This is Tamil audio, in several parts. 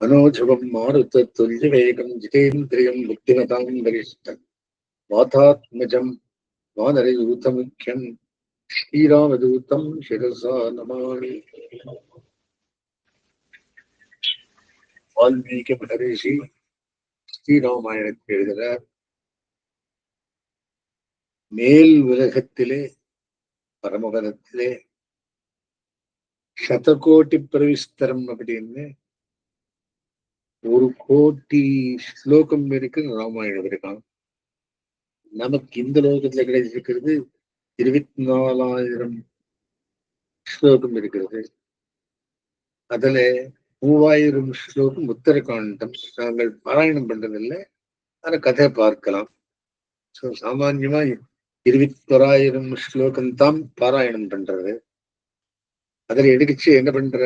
मनोजवं मारुततुल्यवेगं जितेन्द्रियं बुद्धिमतां वरिष्ठं वातात्मजं वानरयूतमुख्यं श्रीरामदूतं शिरसा नमामि வால்மீகி மகரிஷி ஸ்ரீராமாயணத்தை எழுதுகிறார் மேல் உலகத்திலே பரமபதத்திலே சதகோட்டி பிரவிஸ்தரம் அப்படின்னு ஒரு கோட்டி ஸ்லோகம் இருக்கு ராமாயணம் இருக்கான் நமக்கு இந்த லோகத்துல கிடைச்சிருக்கிறது இருபத்தி நாலாயிரம் ஸ்லோகம் இருக்கிறது. அதுல மூவாயிரம் ஸ்லோகம் உத்தரகாண்டம் நாங்கள் பாராயணம் பண்றதில்லை. ஆனா கதை பார்க்கலாம். ஸோ சாமான்யமா இருபத்தொராயிரம் ஸ்லோகம் தான் பாராயணம் பண்றது. அதில் எடுக்கச்சு என்ன பண்ற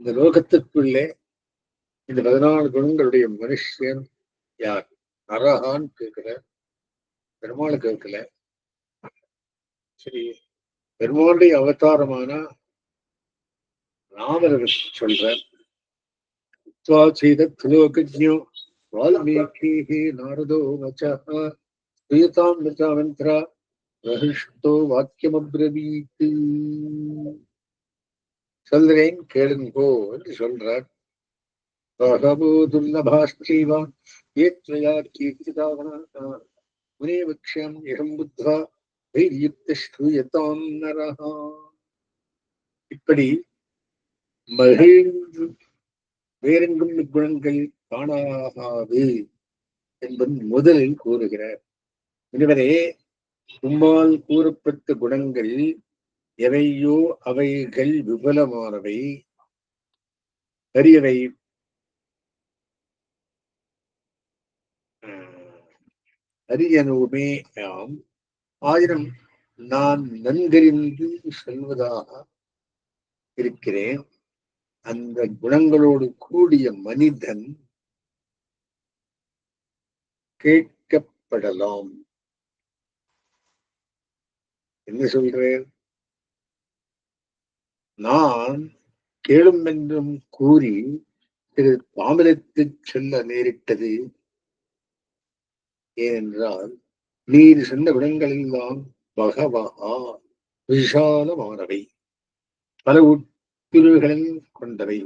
இந்த லோகத்திற்குள்ளே இந்த பதினாலு குணங்களுடைய மனுஷன் யார்? நரகான்னு கேட்கிற பெருமாள் கேட்கல. சரி பெருமாளுடைய அவதாரமான ராமர் சொல்ற செய்த துலோகஜோ வால்மீகி நாரதோ வச்சாம் மந்திரா ரஹிஷ்டோ வாக்கியமப்ரவீத்து சொல்றேன் கேளுங்கோ என்று சொல்றார். பகவோதுல்லபாஸ்ரீவா ஏத்வயா கீர்த்திதாவனா முனே வக்ஷம் இகம் புத்வா வைரியுக்த நரஹா. இப்படி மகிழ்ந்து வேறெங்கும் இக்குணங்கள் காணாகாது என்பது முதலில் கூறுகிறார். இவரே உம்மால் கூறப்பட்ட குணங்கள் எவையோ அவைகள் விபலமானவை. பெரியவை. அரியனுமே ஆம். ஆயிரம் நான் நன்கறிந்து சொல்வதாக இருக்கிறேன். அந்த குணங்களோடு கூடிய மனிதன் கேட்கப்படலாம். என்ன சொல்றேன் நான் கேளும் என்றும் கூறி திரு தாமிரத்து செல்ல நேரிட்டது. ஏனென்றால் நீர் சென்ற விடங்களெல்லாம் பகவா விஷாலமானவை பல உட்பிரிவுகளில் கொண்டவை.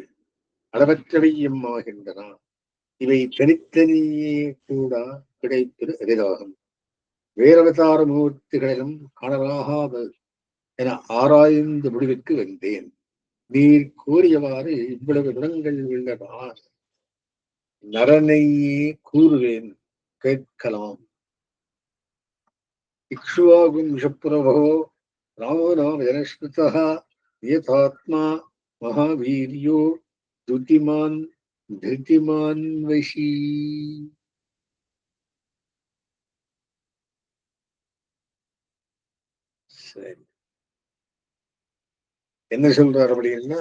அளவற்றவை எம்மாகின்றன. இவை தனித்தனியே கூட கிடைப்பது எளிதாகும். வேறவதார மூர்த்திகளிலும் காணலாகாத என ஆராய்ந்து முடிவுக்கு வந்தேன். நீர் கூறியவாறு இவ்வளவு குணங்கள் உள்ளதா? நரனையே கூறுவேன் கேட்கலாம். இக்ஷுவாகும் விஷப்புரவோ ராமோ நாம யதாத்மா மகாவீரியோ துதிமான் திருதிமான் வசி சரி. என்ன சொல்றாரு அப்படின்னா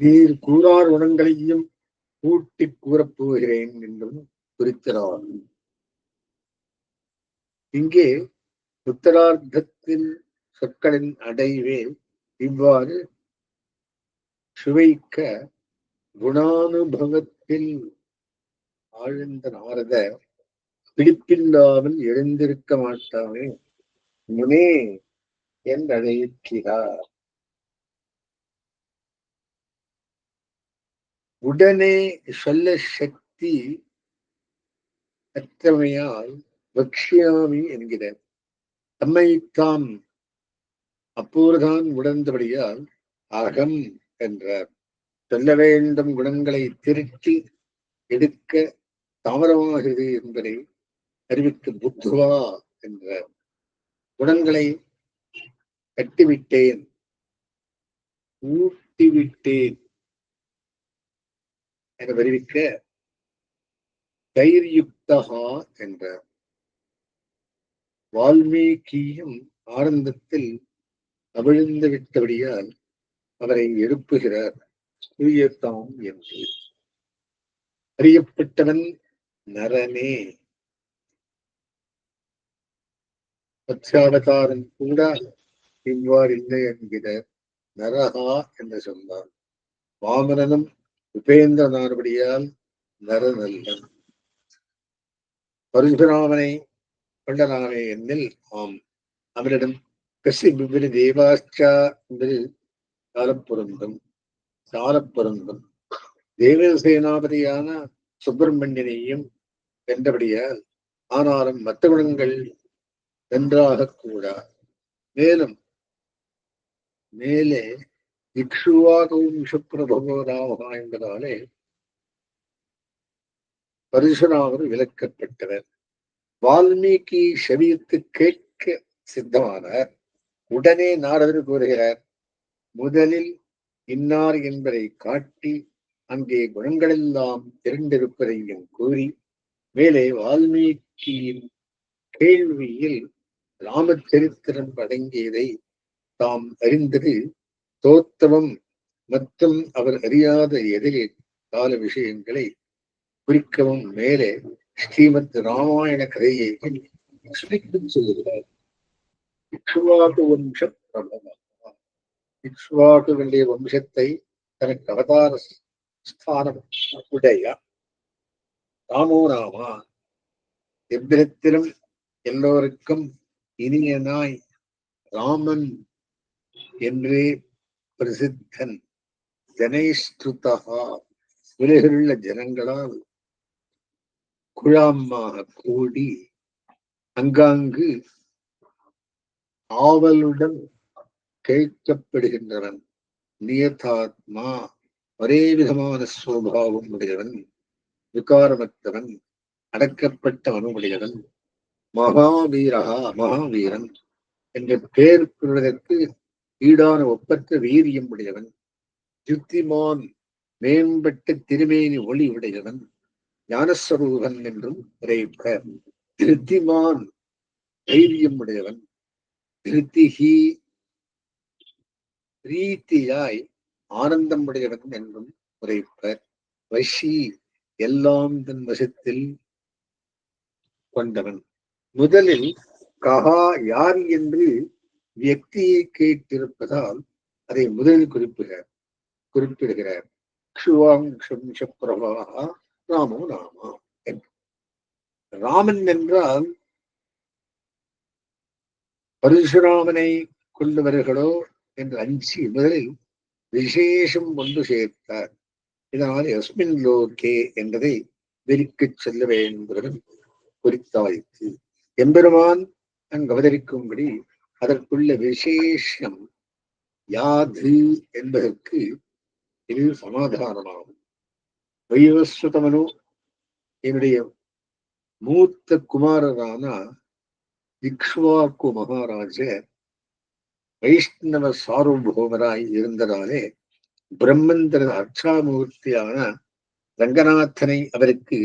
நீர் கூறார் உணங்களையும் கூட்டி கூறப் போகிறேன் என்றும் குறிக்கிறார். இங்கே உத்தரார்த்தத்தின் சொற்களின் அடைவே இவ்வாறு சுவைக்க குணானுபவத்தில் ஆழ்ந்த நாரத பிடிப்பில்லாமல் எழுந்திருக்க மாட்டானே முனே என்றழைக்கிறார். உடனே சொல்ல சக்தி அற்றமையால் பக்ஷியாமி என்கிறார். தம்மைத்தான் அப்போதுதான் உணர்ந்தபடியால் அகம் என்ற சொல்ல வேண்டும் குணங்களை திருத்தி எடுக்க தாமதமாகிறது என்பதை அறிவித்து புத்துவா என்ற குணங்களை கட்டிவிட்டேன். ஊட்டிவிட்டேன் என அறிவிக்க தைர்யுக்தகா என்ற வால்மீகியும் ஆனந்தத்தில் அவிழ்ந்து விட்டபடியால் அவரை எழுப்புகிறார் சூரியத்தாம் என்று. அறியப்பட்டவன் நரனே. மத்ஸ்யாவதாரம் கூட இவ்வாறு இல்லை என்கிற நரகா என்று சொன்னார் வாமனனும் உபேந்திரனானபடியால் நரநல்லன். பரசுராமனை கொண்டனானே என்னில் ஆம். அவரிடம் கசி விபிரி தேவாச்சா சாரப்பொருந்தும் சாரப்பொருந்தும் தேவ தேவசேனாபதியான சுப்பிரமணியனையும் வென்றபடியால் ஆனாலும் மற்ற குணங்கள் நன்றாக கூடா. மேலும் மேலே இக்ஷுவாகவும் சுப்பிரபவோ ராமகா என்பதாலே பரசுராமர் விளக்கப்பட்டவர். வால்மீகி செவியத்து கேட்க சித்தமானார். உடனே நாரதர் கூறுகிறார் முதலில் இன்னார் என்பதை காட்டி அங்கே குணங்களெல்லாம் திரண்டிருப்பதையும் கூறி மேலே வால்மீகியின் கேள்வியில் ராமச்சரித்திரம் அடங்கியதை தாம் அறிந்தது. தோத்தவம் மற்றும் அவர் அறியாத எதிரே கால விஷயங்களை குறிக்கவும் மேலே ஸ்ரீமத் ராமாயண கதையை சொல்லிக் சொல்லுகிறார் இக்ஷுவாகு வம்ச பிரபலமாக இக்ஷ்வாகுகளுடைய வம்சத்தை தனக்கு அவதார ஸ்தானம் உடைய ராமோ ராமா எவ்விதத்திலும் எல்லோருக்கும் இனியனாய் ராமன் என்றே பிரசித்தன். ஜனைஸ்ருதா உலகிலுள்ள ஜனங்களால் குழாமாக கூடி அங்காங்கு ஆவலுடன் கேட்கப்படுகின்றவன் நியதாத்மா. ஒரே விதமான சுவாவம் உடையவன் விகாரமற்றவன் அடக்கப்பட்ட உடையவன் மகாவீரகா மகாவீரன் என்ற பெயர் பெறுவதற்கு ஈடான ஒப்பற்ற வீரியம் உடையவன் யுத்திமான் மேம்பட்ட திருமேனி ஒளி உடையவன் ஞானஸ்வரூபன் என்றும் உரைப்ப திருத்திமான் தைரியம் உடையவன். திருத்திஹி பிரீத்தியாய் ஆனந்தம் உடையவன் என்றும் உரைப்பர். வஷி எல்லாம் தன் வசத்தில் கொண்டவன். முதலில் கஹா யார் என்று வியக்தியை கேட்டிருப்பதால் அதை முதலில் குறிப்பிடுகிறார். குறிப்பிடுகிறார் பிரபா ராமோ ராமா. ராமன் என்றால் பரசுராமனை கொள்ளுவர்களோ என்று அஞ்சி முதலில் விசேஷம் ஒன்று சேர்த்தார். இதனால் எஸ்மின் லோகே என்பதை விரிக்கச் செல்ல வேண்டும் குறித்தாயிற்று எம்பெருமான் அங்கு அவதரிக்கும்படி அதற்குள்ள விசேஷம் யாது என்பதற்கு இது சமாதானமாகும். வைவஸ்வதமனு என்னுடைய மூத்த குமாரரான இக்ஷ்வாக்கு மகாராஜர் வைஷ்ணவ சார்வபௌமராய் இருந்ததாலே பிரம்மந்திர அர்ச்சாமூர்த்தியான ரங்கநாதனை அவருக்கு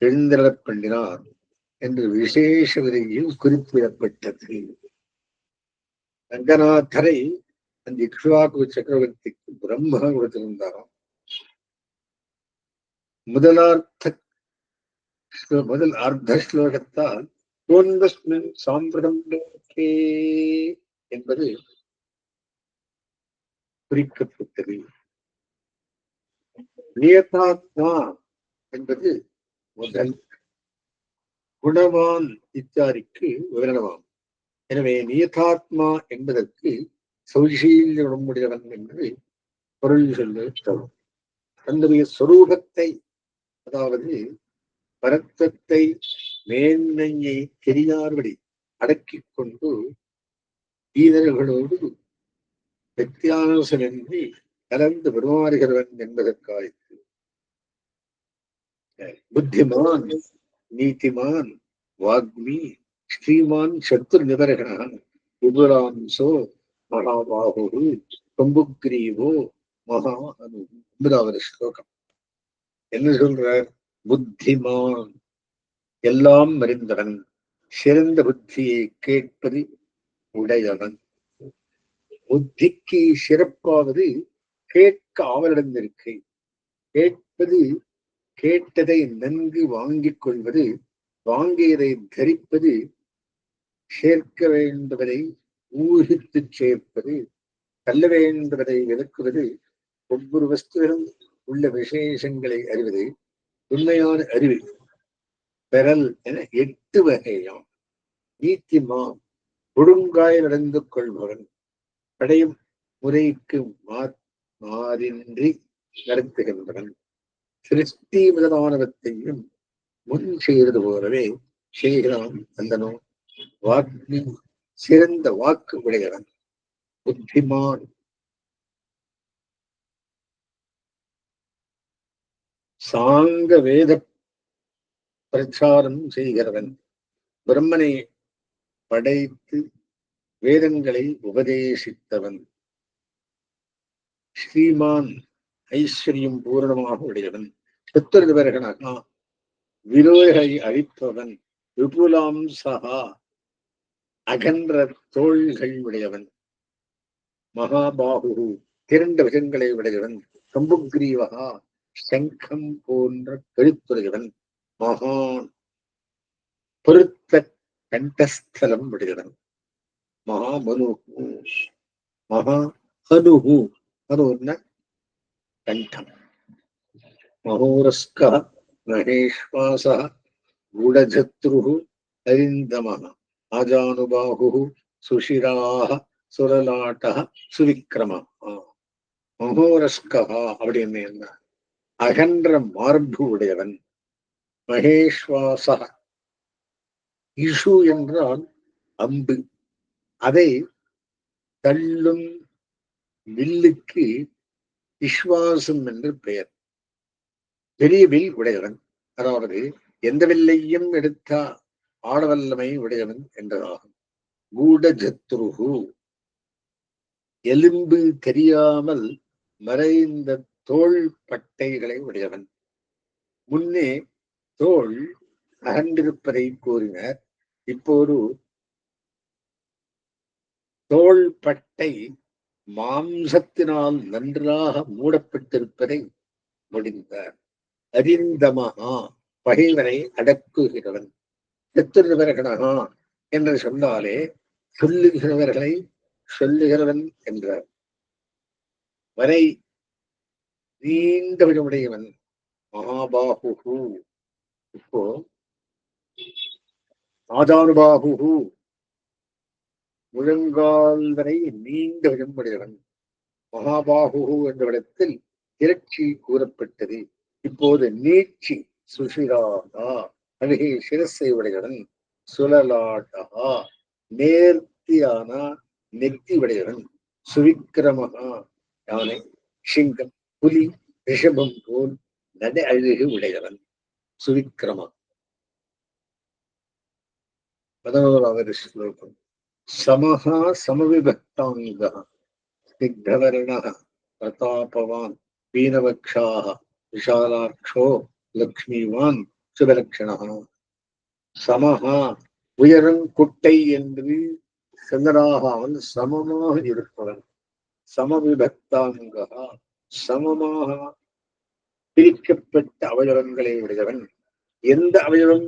எழுந்தரப் பண்ணினார் என்று விசேஷ விதையில் குறிப்பிடப்பட்டது. ரங்கநாதரை அந்த இக்ஷ்வாக்கு சக்கரவர்த்திக்கு பிரம்ம கொடுத்திருந்தாராம். முதலார்த்த முதல் அர்த்த ஸ்லோகத்தால் தோன்பஸ்மின் சாம்பிரதம் லோகே என்பது குறிக்கப்பட்டது. நியதாத்மா என்பது முதல். குணவான் இத்தாரிக்கு விவரணமாம் எனவே நியதாத்மா என்பதற்கு சௌசீல்ய உடம்புடையவன் என்பது பொருள் சொல்ல தரும். தன்னுடைய சொரூபத்தை அதாவது பரத்தத்தை மேன்மையை தெரியார்படி அடக்கி கொண்டு ஈதர்களோடு வித்தியாசமின்றி கலந்து பெருமாறுகிறவன் என்பதற்காய்த்து புத்திமான் நீதிமான் வாக்மி ஸ்ரீமான் சத்ரு நிபரகண உபராம்சோ மகாபாகு கொம்புக்ரீவோ மகா அனு ஒன்பதாவது ஸ்லோகம். என்ன சொல்றார் புத்திமான். எல்லாம் அறிந்தவன். சிறந்த புத்தியை கேட்பது உடையவன். புத்திக்கு சிறப்பாவது கேட்க ஆவலிடந்திருக்கை கேட்பது கேட்டதை நன்கு வாங்கிக் கொள்வது வாங்கியதை தரிப்பது சேர்க்க வேண்டுவதை ஊகித்து சேர்ப்பது தள்ள வேண்டுவதை விளக்குவது ஒவ்வொரு வஸ்துவிலும் உள்ள விசேஷங்களை அறிவது உண்மையான அறிவு பெறல் என எட்டு வகையாம். நீத்திமா ஒழுங்காய் நடந்து கொள்பவன் படையும் முறைக்கு மாறின்றி நடத்துகின்றவன். சிருஷ்டி முதலானவற்றையும் முன் செய்தது போலவே செய்கிறான் அந்தனோ வாக்கு சிறந்த வாக்கு உடையவன் புத்திமான் சாங்க வேத பிரச்சாரம் செய்கிறவன் பிரம்மனை படைத்து வேதங்களை உபதேசித்தவன். ஸ்ரீமான் ஐஸ்வர்யம் பூரணமாக உடையவன். சத்துருவர்களாக விரோதிகளை அழிப்பவன். விபுலாம் சகா அகன்ற தோள்கள் உடையவன். மகாபாகு திரண்ட விதங்களை உடையவன். சம்புக்ரீவகா செங்கம் போன்ற கழுத்துடையவன் மகான் பொருத்த கண்டஸ்தலம் விடுகிறவன் மகாமனுகு மகா ஹனுகு ஹனுன்னா கண்டம் மகோரஸ்க மகேஷ்வாச குடஜத்ரு அரிந்தம. ஆஜானுபாகு சுஷிராக சுரலாட்ட சுவிக்ரமா. மகோரஸ்கா அப்படின்னு என்ன? அகன்ற மார்பு உடையவன் மகேஸ்வாச இஷு என்றால் அம்பு. அதை தள்ளும் வில்லுக்கு விஸ்வாசம் என்று பெயர். பெரிய வில் உடையவன். அதாவது எந்த வில்லையும் எடுத்த ஆடவல்லமை உடையவன் என்றதாகும். கூடஜத்ருகு எலும்பு தெரியாமல் மறைந்த தோல் பட்டைகளை உடையவன். முன்னே தோல் அகன்றிருப்பதை கூறினர். இப்போது தோல் பட்டை மாம்சத்தினால் நன்றாக மூடப்பட்டிருப்பதை முடிந்தார். அறிந்தமகா பகைவனை அடக்குகிறவன். எத்திருவர்களா என்று சொன்னாலே சொல்லுகிறவர்களை சொல்லுகிறவன் என்றார். வரை நீண்ட விடமுடையவன் மகாபாகு இப்போ ஆதானுபாகு முழங்கால் வரை நீண்ட விடமுடையவன் மகாபாகு என்ற இடத்தில் திரட்சி கூறப்பட்டது. இப்போது நீட்சி சுஷிராகா அழகே சிரசை உடையவன் சுழலாட்டகா. நேர்த்தியான நெத்தி உடையவன் சுவிக்கிரமகா. யானை சிங்கம் புலி ரிஷபம் போல் நட அழகு உடையவன். சுவிக்கிரம பதினோராவது ஸ்லோகம். சமஹா சமவிபக்தாங்க ஸ்னிக்தவர்ண பிரதாபவான் வீரபக்ஷாக விஷாலாட்சோ லக்ஷ்மிவான் சுபலக்ஷணா. சமஹா உயரம் குட்டை என்று சந்திராகாமல் சமமாக இருப்பவன். சமவிபக்தாங்கா சமமாக பிரிக்கப்பட்ட அவயவங்களை உடையவன் எந்த அவயவம்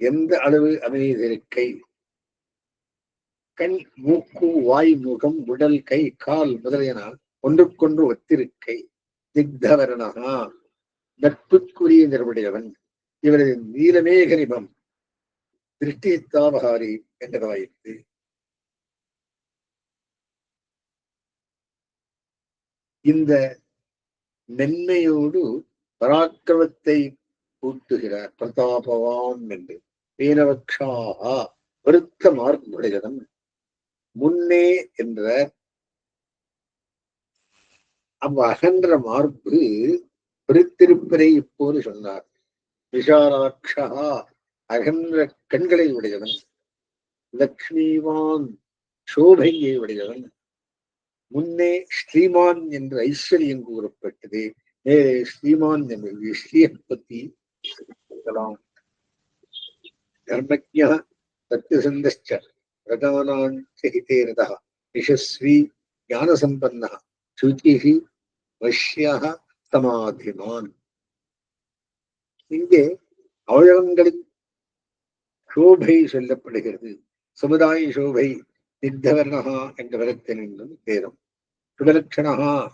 எந்த அளவு அமைதிருக்கை கண் மூக்கு வாய் முகம் உடல் கை கால் முதலியன ஒன்றுக்கொன்று ஒத்திருக்கை. திக்தவரணா நட்புக்குரிய நிறுவடையவன் இவரது நீலமேகரிமம் திருஷ்டித்தாவகாரி என்றதாயிற்று இந்த மென்மையோடு பராக்கிரமத்தை கூட்டுகிறார். பிரதாபவான் என்று. பீனவக்ஷாகா வருத்த மார்புடையதன் முன்னே என்ற அவ் அகன்ற மார்பு பிரித்திருப்பதை இப்போது சொன்னார். விஷாலாட்சா அகன்ற கண்களை உடையவன். லக்ஷ்மிவான் சோபையை உடையவன். முன்னே ஸ்ரீமான் என்று ஐஸ்வர்யம் கூறப்பட்டது. மேலே ஸ்ரீமான் என்று ஸ்ரீயை பத்தி சொல்லலாம். தர்மஜா சத்யசந்தச்ச பிரதானான் சகிதேரதா யசஸ்வி ஞானசம்பன்னா சுச்சிஹி வஷ்யா சமாதிமான். இங்கே அவயவங்களின் சோபை சொல்லப்படுகிறது. சமுதாய சோபை நித்தவர்ணகா என்ற வரத்தினும் பேரும் சுபலட்சணகா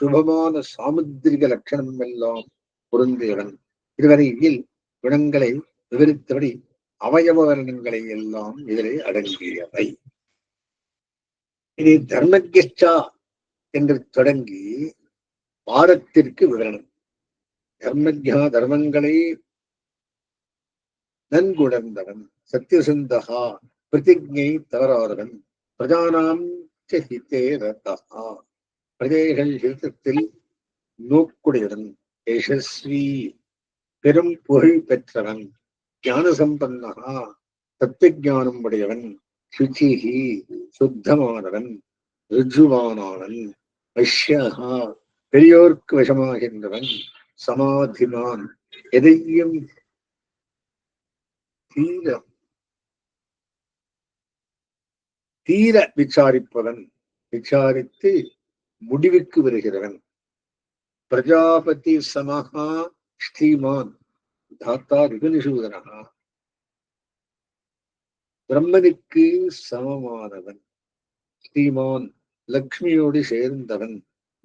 சுபமான சாமுத்திரிக லட்சணம் எல்லாம் பொருந்தியவன். இதுவரையில் குணங்களை விவரித்தபடி அவயவ வர்ணங்களை எல்லாம் இதிலே அடங்கியவை. இனி தர்மகிஷ்டா என்று தொடங்கி பாரத்திற்கு விவரணம். தர்மஜா தர்மங்களை நன்குணர்ந்தவன் சத்தியசந்தகா பிரதிஜை தவறாதவன் பிரஜானாம் ஹிதே ரதா பிரஜைகள் ஹிதத்தில் நோக்குடையவன் யசஸ்வி பெரும் புகழ் பெற்றவன் ஞான சம்பன்னகா தத்துவஞானம் உடையவன் சுச்சிஹி சுத்தமானவன் ருஜுவானவன் வஷ்யகா பெரியோர்க்கு வசமாகின்றவன் சமாதிமான் எதையும் தீரம் தீர விசாரிப்பவன் விசாரித்து முடிவுக்கு வருகிறவன். பிரஜாபதி சமஹா ஸ்ரீமான் தாத்தா ரிகுனிசூதனகா பிரம்மனுக்கு சமமானவன். ஸ்ரீமான் லக்ஷ்மியோடு சேர்ந்தவன்.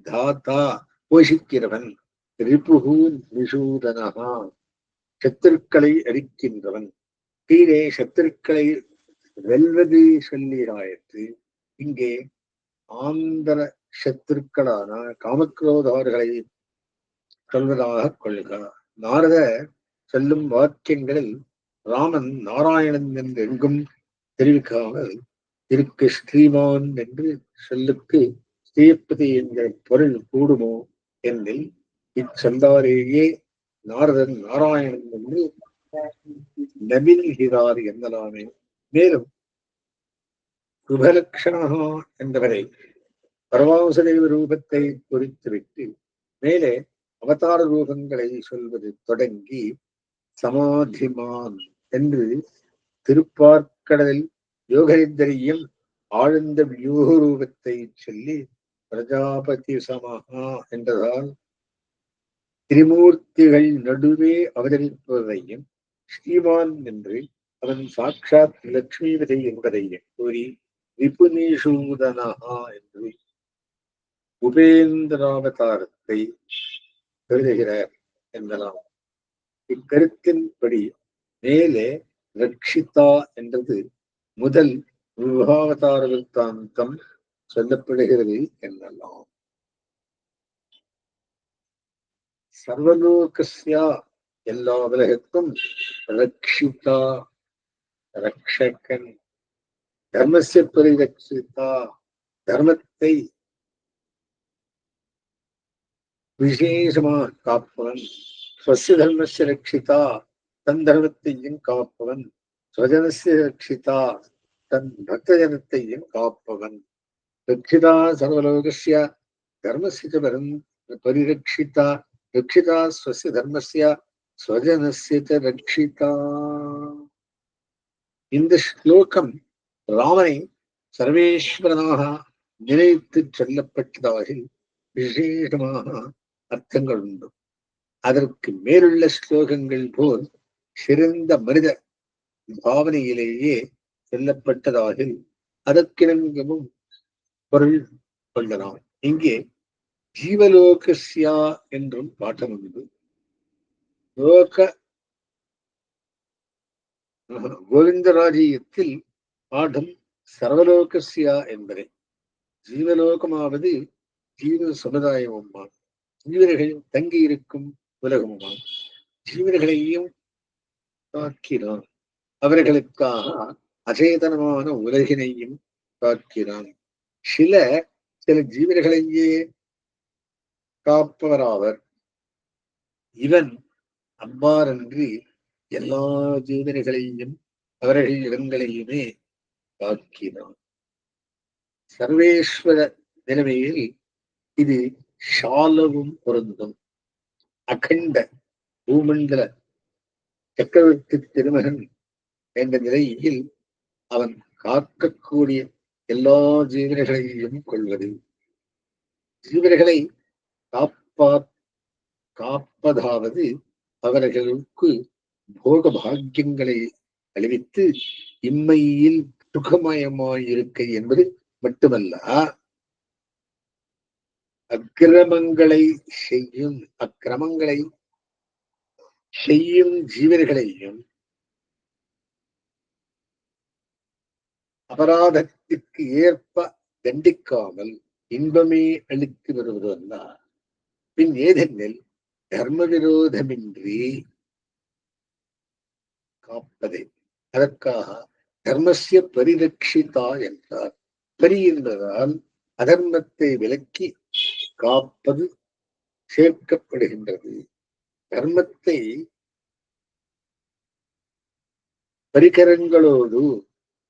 தாத்தா போஷிக்கிறவன். ரிபுகு நிசூதனகா சத்துருக்களை அடிக்கின்றவன். கீழே சத்துருக்களை வெல்வது சொல்லியாயிற்று இங்கே ஆந்தர சத்துருக்களான காமக்ரோதார்களை சொல்வதாக கொள்க. நாரத சொல்லும் வாக்கியங்களில் ராமன் நாராயணன் என்று எங்கும் தெரிவிக்காமல் இருக்கு ஸ்ரீமான் என்று சொல்லுக்கு ஸ்ரீபதி என்ற பொருள் கூடுமோ? என்னில் இச்சொல்லாலேயே நாரதன் நாராயணன் என்று நபில்கிறார் என்னலாமே. மேலும் சுபலக்ஷணா என்பவரை பரமாவசதேவ ரூபத்தை குறித்துவிட்டு மேலே அவதார ரூபங்களை சொல்வது தொடங்கி சமாதிமான் என்று திருப்பார்க்கடலில் யோகனிந்தரியும் ஆழ்ந்த வியூக ரூபத்தை சொல்லி பிரஜாபதி சமஹா என்றதால் திரிமூர்த்திகள் நடுவே அவதரிப்பதையும் ஸ்ரீமான் என்று அவன் சாட்சாத் லட்சுமிபதி என்பதை கூறி விபுநீஷூதனஹா என்று உபேந்திராவதாரத்தை எழுதுகிறார் என்பதாம் இக்கருத்தின்படி மேலே ரட்சிதா என்றது முதல் விவாவதார விற்த்தாந்தம் சொல்லப்படுகிறது என்னலாம் சர்வலோகஸ்யா எல்லா உலகத்தும் ரட்சிதா ரக்ஷகன் தர்மசிய பரிரக்ஷிதா தர்மத்தை விசேஷமாக காப்பவன். ஸ்வசிய தர்மசிய ரட்சிதா தன் தர்மத்தையும் காப்பவன். ஸ்வஜனசிய ரட்சிதா தன் பக்தஜனத்தையும் காப்பவன். ரட்சிதா சர்வலோகசிய தர்மசிய பரம் பரிரட்சிதா ரட்சிதா ஸ்வசிய தர்மசிய ஸ்வஜனசிய ச ரட்சிதா இந்த ஸ்லோகம் ராமனை சர்வேஸ்வரனாக நினைத்து சொல்லப்பட்டதாக விசேஷமாக அர்த்தங்கள் உண்டு. அதற்கு மேலுள்ள ஸ்லோகங்கள் போல் சிறந்த மனித பாவனையிலேயே சொல்லப்பட்டதாக அதற்கிணங்கவும் பொருள் கொள்ளலாம். இங்கே ஜீவலோகசியா என்றும் பாட்டம் உண்டு. லோக கோவிந்தராஜியத்தில் பாடம் சர்வலோகசியா என்பதே. ஜீவலோகமாவது ஜீவ சமுதாயமுமா ஜீவர்கள் தங்கி இருக்கும் உலகமுமா ஜீவர்களையும் காக்கிறான் அவர்களுக்காக அச்சேதனமான உலகினையும் காக்கிறான் சில சில ஜீவர்களையே காப்பவராவர். இவன் அவ்வாறன்றி எல்லா ஜீவனைகளையும் அவர்கள் இடங்களையுமே காக்கினான் சர்வேஸ்வர நிலைமையில் இது ஷாலவும் பொருந்தும். அகண்ட பூமண்டல சக்கரவர்த்தி திருமகன் என்ற நிலையில் அவன் காக்கக்கூடிய எல்லா ஜீவனைகளையும் கொள்வது. ஜீவர்களை காப்பா காப்பதாவது அவர்களுக்கு போக பாக்கியங்களை அழிவித்து இம்மையில் சுகமயமாயிருக்கை என்பது மட்டுமல்ல. அக்கிரமங்களை செய்யும் அக்கிரமங்களை செய்யும் ஜீவர்களையும் அபராதத்திற்கு ஏற்ப தண்டிக்காமல் இன்பமே அளித்து வருவதல்ல பின் ஏதெனில் தர்ம விரோதமின்றி காப்பதே. அதற்காக தர்மசிய பரிரட்சிதா என்றார். பரி என்பதால் அதர்மத்தை விலக்கி காப்பது சேர்க்கப்படுகின்றது. தர்மத்தை பரிகரங்களோடு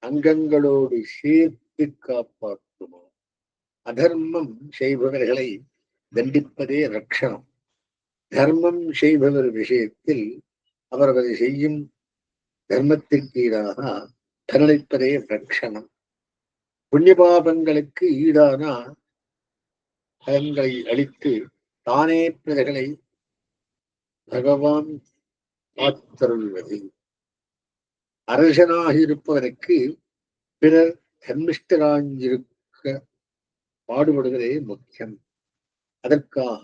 அங்கங்களோடு சேர்த்து காப்பாற்றுமோ? அதர்மம் செய்பவர்களை தண்டிப்பதே ரட்சணம் தர்மம் செய்பவர் விஷயத்தில் அவர்கள் செய்யும் தர்மத்திற்கு ஈடாக தரளிப்பதே ரட்சணம் புண்ணிய பாபங்களுக்கு ஈடான பலன்களை அளித்து தானே பிரஜைகளை பகவான் காத்தருள்வது. அரசனாக இருப்பவனுக்கு பிறர் தன்மிஷ்டராஞ்சிருக்க பாடுபடுவதே முக்கியம். அதற்காக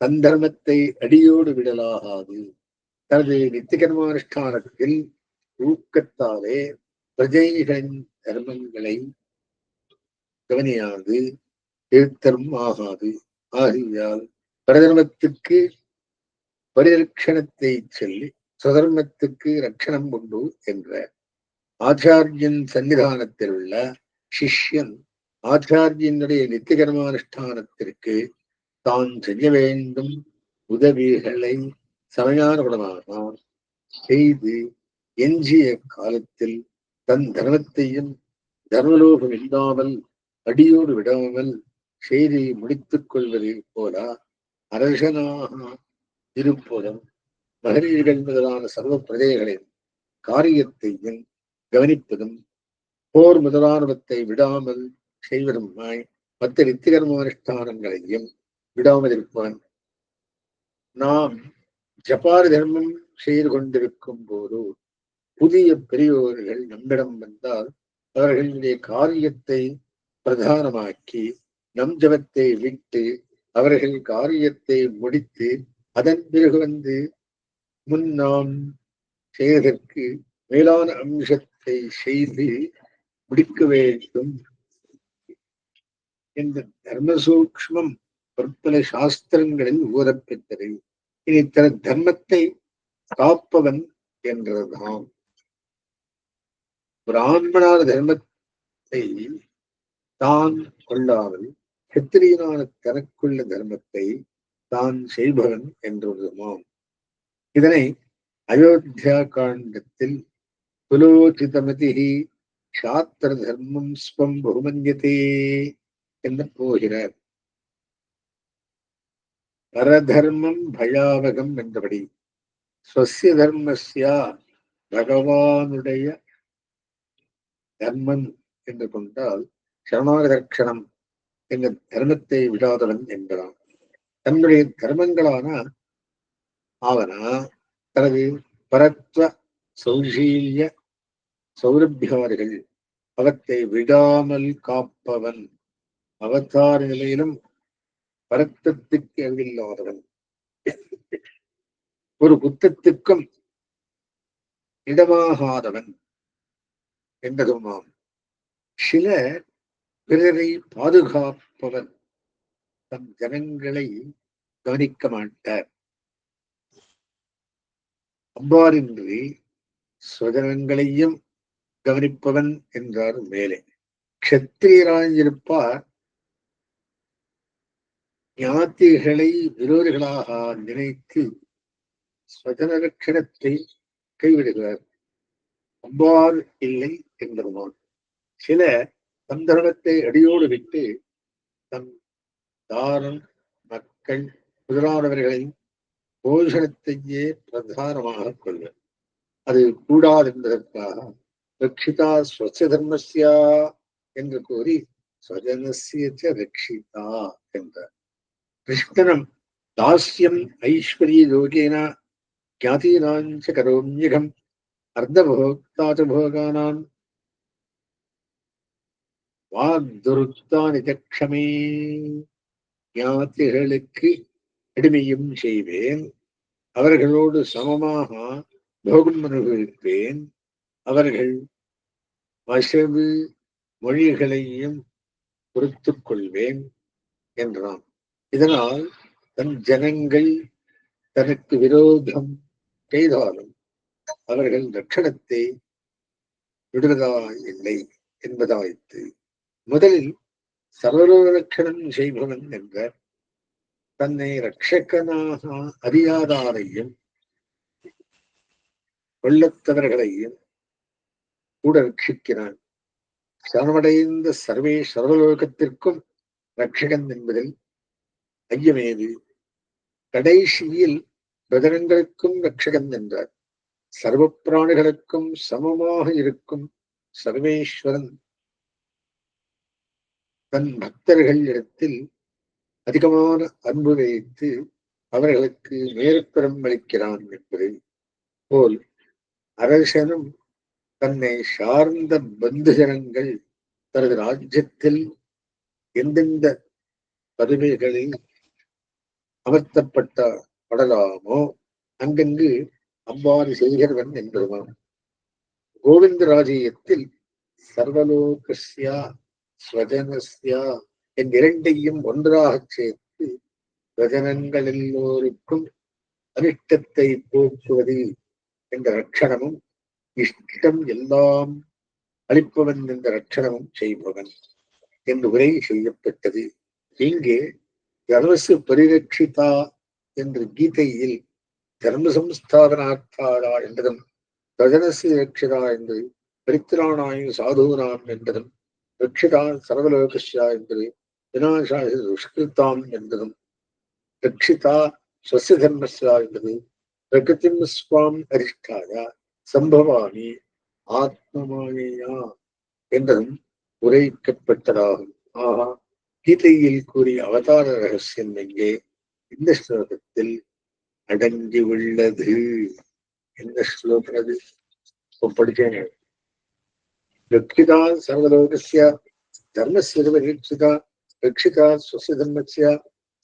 தன் தர்மத்தை அடியோடு விடலாகாது. தனது நித்தியகர்மானுஷ்டானத்தில் ஊக்கத்தாலே பிரஜைகளின் தர்மங்களை கவனியாது எழுத்தரும் ஆகாது. ஆகியால் பரதர்மத்துக்கு பரிரட்சணத்தை சொல்லி சுதர்மத்துக்கு ரட்சணம் உண்டு என்ற ஆச்சாரியன் சன்னிதானத்தில் உள்ள சிஷ்யன் ஆச்சாரியனுடைய நித்தியகர்மானுஷ்டானத்திற்கு தான் செய்ய வேண்டும் உதவிகளை சமயானுகுணமாக செய்து எஞ்சிய காலத்தில் தன் தர்மத்தையும் தர்மலோகம் இல்லாமல் அடியோடு விடாமல் செய்தியை முடித்துக் கொள்வது போல? அரசனாக இருப்பதும் மகரீர்கள் முதலான சர்வ பிரஜைகளின் காரியத்தையும் கவனிப்பதும் போர் முதலானவத்தை விடாமல் செய்வதுமாய் மற்ற நித்திகர்மானுஷ்டானங்களையும் விடாமல் இருப்பான். நாம் ஜப்பார் தர்மம் செய்து கொண்டிருக்கும் போது புதிய பெரியவர்கள் நம்மிடம் வந்தால் அவர்களுடைய காரியத்தை பிரதானமாக்கி நம் ஜபத்தை விட்டு அவர்கள் காரியத்தை முடித்து அதன் பிறகு வந்து முன் நாம் செய்வதற்கு மேலான அம்சத்தை செய்து முடிக்க வேண்டும். இந்த தர்ம சூக்மம் பற்பல சாஸ்திரங்களில் ஊதப்பெற்றது இனி தன தர்மத்தை காப்பவன் என்றதுதான். பிராமணான தர்மத்தை தான் கொள்ளாமல் கத்திரியனான தனக்குள்ள தர்மத்தை தான் செய்பவன் என்றதுமாம் இதனை அயோத்தியா காண்டத்தில் புலோச்சிதமதி சாத்திர தர்மம் ஸ்வம் பகுமன்யதே என்று போகிறார். பரதர்மம் பயாவகம் என்றபடி ஸ்வசிய தர்மஸ்யா பகவானுடைய தர்மம் என்று கொண்டால் சரணாகதர்ஷனம் என்ற தர்மத்தை விடாதவன் என்கிறான் தன்னுடைய தர்மங்களான ஆவனா தனது பரத்வ சௌஷீல்ய சௌரபியாரிகள் அவத்தை விடாமல் காப்பவன் அவதார நிலையிலும் பரத்தத்துக்கு அறிவில்லாதவன் ஒரு குத்தத்துக்கும் இடமாகாதவன். என்பதுமாம். சில பிறரை பாதுகாப்பவர். தம் ஜனங்களை கவனிக்க மாட்டார். அவ்வாறின்றி சுவஜனங்களையும் கவனிப்பவன் என்றார் மேலே. க்ஷத்திரியராயிருப்பார். ஞாத்திகளை விரோதிகளாக நினைத்து ஸ்வஜன லட்சணத்தை கைவிடுகிறார். அவ்வாறு இல்லை என்பதுமான் சில சந்தர்ப்பத்தை அடியோடு விட்டு தம் தாரன் மக்கள் முதலானவர்களின் போஷணத்தையே பிரதானமாக கொள்வர். அது கூடாது என்பதற்காக ரட்சிதா ஸ்வச்ச தர்மஸ்யா என்று கூறி ஸ்வஜனசிய ரட்சிதா என்றார். கிருஷ்ணனம் தாஸ்யம் ஐஸ்வரிய யோகேன ஜாதீனாஞ்ச கரோம்யகம் அர்த்தபோக்தா ச போகானாம் வாக்துருத்தானி ஞாத்திகளுக்கு அடிமையும் செய்வேன்। அவர்களோடு சமமாக போகம் அனுபவிப்பேன் அவர்கள் வசவு மொழிகளையும் பொறுத்துக் கொள்வேன் என்றான். இதனால் தன் ஜனங்கள் தனக்கு விரோதம் செய்தாலும் அவர்கள் லட்சணத்தை விடுவதா இல்லை என்பதாய்த்து முதலில் சர்வலோலட்சணம் செய்பவன் என்ற தன்னை ரட்சகனாக அறியாதாரையும் கொள்ளத்தவர்களையும் கூட ரட்சிக்கிறான். சரணமடைந்த சர்வே சர்வலோகத்திற்கும் ரட்சகன் என்பதில் ஐயமேது. கடைசியில் பிரதனங்களுக்கும் ரட்சகன் என்றார். சர்வ பிராணிகளுக்கும் சமமாக இருக்கும் சர்வேஸ்வரன். தன் பக்தர்கள் இடத்தில் அதிகமான அன்பு வைத்து அவர்களுக்கு மேற்பெறம் அளிக்கிறான் என்பது போல் அரசனும் தன்னை சார்ந்த பந்துஜனங்கள் தனது ராஜ்யத்தில் எந்தெந்த பதவிகளில் அமர்த்தப்பட்ட படலாமோ அங்கங்கு அவ்வாறு செய்கிறவன் என்பதுமாம் கோவிந்தராஜ்யத்தில் சர்வலோகஸ்யா ஸ்வஜனஸ்யா என் இரண்டையும் ஒன்றாகச் சேர்த்து ஸ்வஜனங்கள் எல்லோருக்கும் அனிஷ்டத்தை போக்குவது என்ற ரட்சணமும் இஷ்டம் எல்லாம் அளிப்பவன் என்ற ரட்சணமும் செய்பவன் என்று உரை செய்யப்பட்டது. இங்கே தர்மசு பரிரட்சிதா என்று கீதையில் தர்ம என்றதும் என்பதும் ஸ்வஜனசு ரட்சிதா என்று பரித்திராணாய சாதுனாம் என்றதும் ரட்சிதா சர்வலோகஸ்யா என்பது வினாசாய துஷ்கிருத்தாம் என்றதும் ரட்சிதா ஸ்வசிய தர்மஸ்யா என்பது பிரகதிம் ஸ்வாம் அரிஷ்டாய சம்பவாமி ஆத்மமாயா என்றதும் உரைக்கப்பட்டதாகும். ஆகா கீதையில் கூறிய அவதார ரகசியம் எங்கே? இந்த ஸ்லோகத்தில் அடங்கி உள்ளது எந்த ஸ்லோகம் அது படிச்சேன் ரட்சிதா சர்வலோகசிய தர்மஸ்ய ரட்சிதா ரட்சிதா சுவசிய தர்மசிய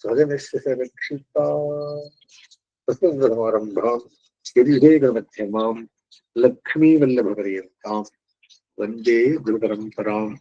ஸ்வஜனஸ்ய ரட்சிதா பிரசங்கரமாரம்பாம் ஸ்திரிகேகமத்தியமாம் லக்ஷ்மீவல்லபபரியந்தாம் வந்தே குருபரம்பராம்.